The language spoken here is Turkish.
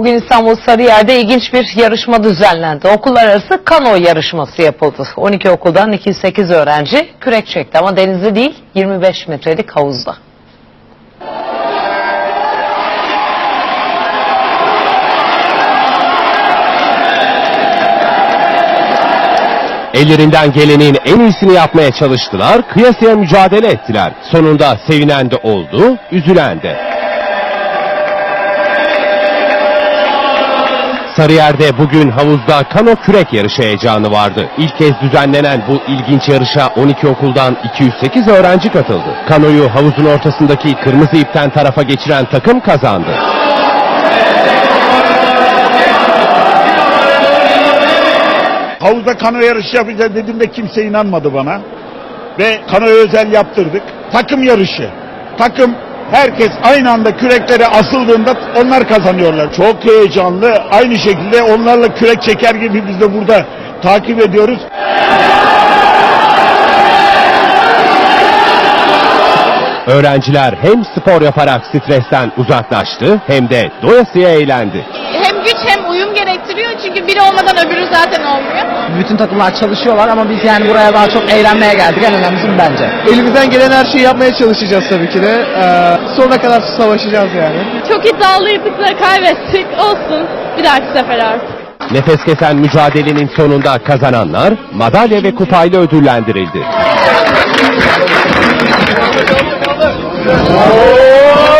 Bugün İstanbul Sarıyer'de ilginç bir yarışma düzenlendi. Okullar arası kano yarışması yapıldı. 12 okuldan 208 öğrenci kürek çekti ama denizde değil 25 metrelik havuzda. Ellerinden gelenin en iyisini yapmaya çalıştılar, kıyasıya mücadele ettiler. Sonunda sevinen de oldu, üzülen de. Sarıyer'de bugün havuzda kano kürek yarışı heyecanı vardı. İlk kez düzenlenen bu ilginç yarışa 12 okuldan 208 öğrenci katıldı. Kanoyu havuzun ortasındaki kırmızı ipten tarafa geçiren takım kazandı. Havuzda kano yarışı yapacağız dediğimde kimse inanmadı bana. Ve kanoya özel yaptırdık. Takım yarışı. Takım herkes aynı anda küreklere asıldığında onlar kazanıyorlar. Çok heyecanlı. Aynı şekilde onlarla kürek çeker gibi biz de burada takip ediyoruz. Öğrenciler hem spor yaparak stresten uzaklaştı hem de doyasıya eğlendi. hem güç hem uyum gerektiriyor çünkü biri olmadan öbürü zaten olmuyor. Bütün takımlar çalışıyorlar ama biz yani buraya daha çok eğlenmeye geldik. En önemlisi bence. Elimizden gelen her şeyi yapmaya çalışacağız tabii ki de. Ee, sonuna kadar savaşacağız yani. Çok iddialıydık da kaybettik. Olsun. Bir dahaki sefer artık. Nefes kesen mücadelenin sonunda kazananlar madalya ve kupayla ödüllendirildi.